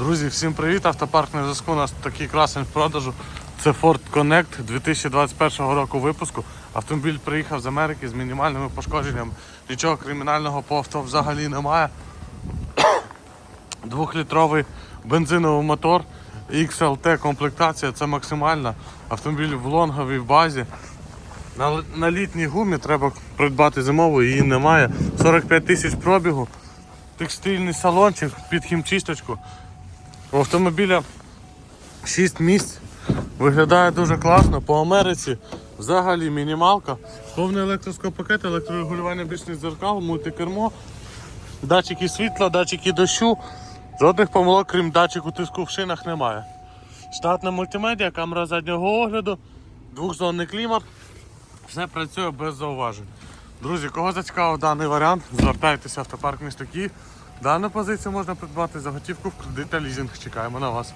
Друзі, всім привіт! Автопарк на зв'язку. У нас такий красень в продажу. Це Ford Connect 2021 року випуску. Автомобіль приїхав з Америки з мінімальними пошкодженнями. Нічого кримінального по авто взагалі немає. Двохлітровий бензиновий мотор, XLT комплектація, це максимальна. Автомобіль в лонговій базі. На, на літній гумі треба придбати зимову, її немає. 45 тисяч пробігу, текстильний салончик під хімчисточку. У автомобіля 6 місць. Виглядає дуже класно. По Америці взагалі мінімалка. Повний електроскопакет, електрорегулювання бічних дзеркал, мультикермо, датчики світла, датчики дощу. Жодних помилок, крім датчику тиску в шинах, немає. Штатна мультимедіа, камера заднього огляду, двохзонний клімат. Все працює без зауважень. Друзі, кого зацікавив даний варіант, звертайтеся в автопарк місто Київ. Дану позицію можна придбати за готівку в кредит та лізинг. Чекаємо на вас.